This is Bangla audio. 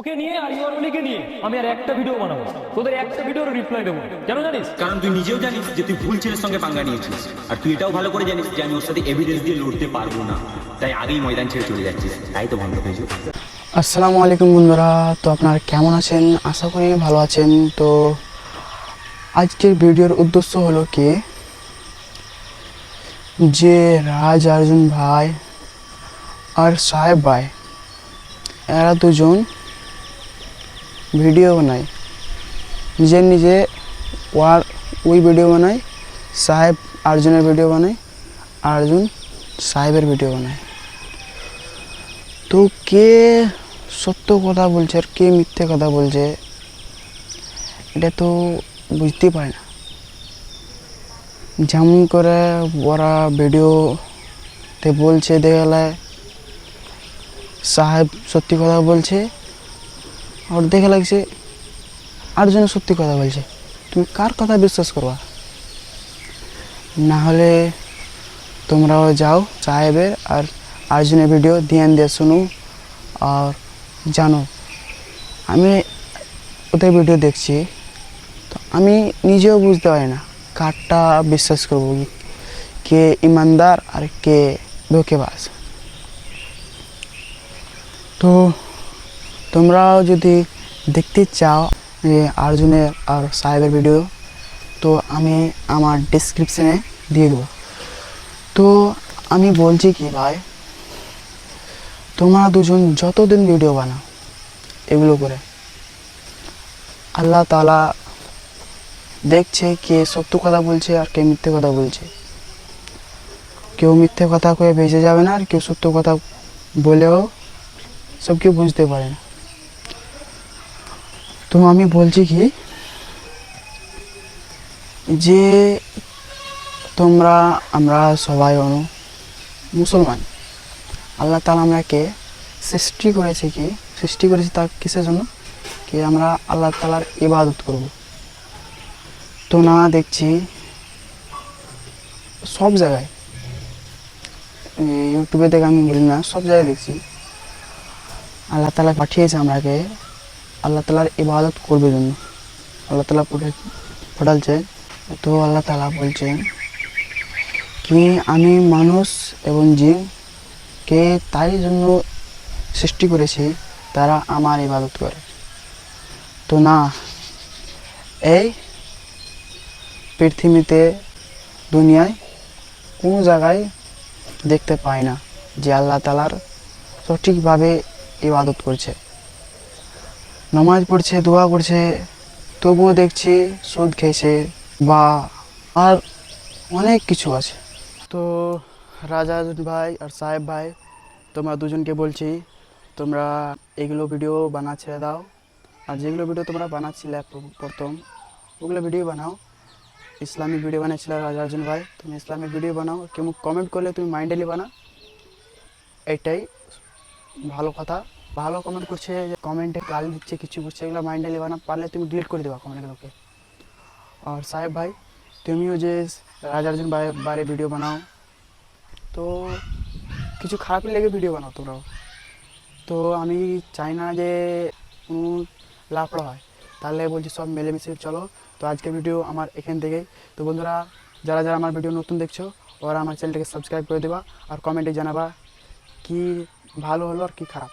ওকে নিয়ে আর নিয়ে আমি আর একটা ভিডিও বানাবো। তোদের একটা ভিডিওর রিপ্লাই দেবো। কেন জানিস? কারণ তুই নিজেও জানিস যে তুই ভুল ছেলের সঙ্গে পাঙ্গা নিয়েছিস। আর তুই এটাও ভালো করে জানিস যে আমি ওর সাথে এভিডেন্স দিয়ে লড়তে পারব না। তাই আগেই ময়দান ছেড়ে চলে যাচ্ছিস। তাই তো বন্ধ হয়েছে। আসসালামু আলাইকুম বন্ধুরা তো আপনারা কেমন আছেন? আশা করি ভালো আছেন। তো আজকের ভিডিওর উদ্দেশ্য হলো কি? যে রাজ অর্জুন ভাই আর সাহেব ভাই এরা দুজন ভিডিও বানায় নিজে নিজে ওয়ার ওই ভিডিও বানায় সাহেব অর্জুনের ভিডিও বানায় অর্জুন সাহেবের ভিডিও বানায় তো কে সত্য কথা বলছে আর কে মিথ্যে কথা বলছে, এটা তো বুঝতেই পারে না। যেমন করে ওরা ভিডিওতে বলছে দেখা গেলে সাহেব সত্যি কথা বলছে আর দেখে লাগছে আটজন সত্যি কথা বলছে। তুমি কার কথা বিশ্বাস করবা? না হলে তোমরাও যাও সাহেবের আর আর্জুনের ভিডিও ধ্যান দিয়ে শুনো আর জানো, আমি ওদের ভিডিও দেখছি। তো আমি নিজেও বুঝতে পারি না কারটা বিশ্বাস করব কে ইমানদার আর কে ধোকেবাজ। তো তোমরাও যদি দেখতে চাও যে আর্জুনের আর সাহেবের ভিডিও তো আমি আমার ডিসক্রিপশানে দিয়ে দেবো। তো আমি বলছি কি ভাই, তোমরা দুজন যতদিন ভিডিও বানাও, এগুলো করে, আল্লাহ তালা দেখছে কে সত্য কথা বলছে আর কে মিথ্যে কথা বলছে। কেউ মিথ্যে কথা কয়ে বেঁচে যাবে না আর কেউ সত্য কথা বলেও সব কেউ বুঝতে পারে না। তো আমি বলছি কি, যে তোমরা, আমরা সবাই অনু, মুসলমান। আল্লাহ তালা আমরাকে সৃষ্টি করেছে কি, সৃষ্টি করেছে তার কিসের জন্য? কি আমরা আল্লাহ তালার ইবাদত করব। তো না দেখছি সব জায়গায় ইউটিউবে দেখে আমি বলি না, সব জায়গায় দেখছি আল্লাহ তালা পাঠিয়েছে আমরাকে আল্লাহ তালার ইবাদত করবে জন্য। আল্লাহ তালা পড়ালছে তো আল্লাহ তালা বলছেন কি আমি মানুষ এবং জিন কে তাই জন্য সৃষ্টি করেছি, তারা আমার ইবাদত করে। তো না, এই পৃথিবীতে, দুনিয়ায় কোনো জায়গায় দেখতে পাই না যে আল্লাহ তালার সঠিকভাবে ইবাদত করছে। নামাজ পড়ছে, দোয়া করছে, তবুও দেখছি সুদ খেয়েছে বা আর অনেক কিছু আছে। তো রাজা ভাই আর সাহেব ভাই, তোমরা দুজনকে বলছি, তোমরা এগুলো ভিডিও বানা ছেড়ে দাও। আর যেগুলো ভিডিও তোমরা বানাচ্ছিলে প্রথম ওগুলো ভিডিও বানাও। ইসলামিক ভিডিও বানাচ্ছিলে রাজা অর্জুন ভাই, তুমি ইসলামিক ভিডিও বানাও। কেউ কমেন্ট করলে তুমি মাইন্ডালি বানা এইটাই ভালো কথা। ভালো কমেন্ট করছে কমেন্টে গালি দিচ্ছে, কিছু করছে, এগুলো মাইন্ডে মাইন্ডালি বানা পারলে তুমি ডিলিট করে দেবা কমেন্টগুলোকে আর সাহেব ভাই, তুমিও যে রাজা অর্জুন ভাই বারে ভিডিও বানাও। তো কিছু খারাপ লেগে ভিডিও বানাও তোমরাও। তো আমি চাই না যে কোনো লাফড়া হয়। তাহলে বলছি সব মিলেমিশে চলো। তো আজকের ভিডিও আমার এখান থেকেই। তো বন্ধুরা, যারা যারা আমার ভিডিও নতুন দেখছ, ওরা আমার চ্যানেলটাকে সাবস্ক্রাইব করে দেবা। আর কমেন্টে জানাবা কি ভালো হলো আর কি খারাপ।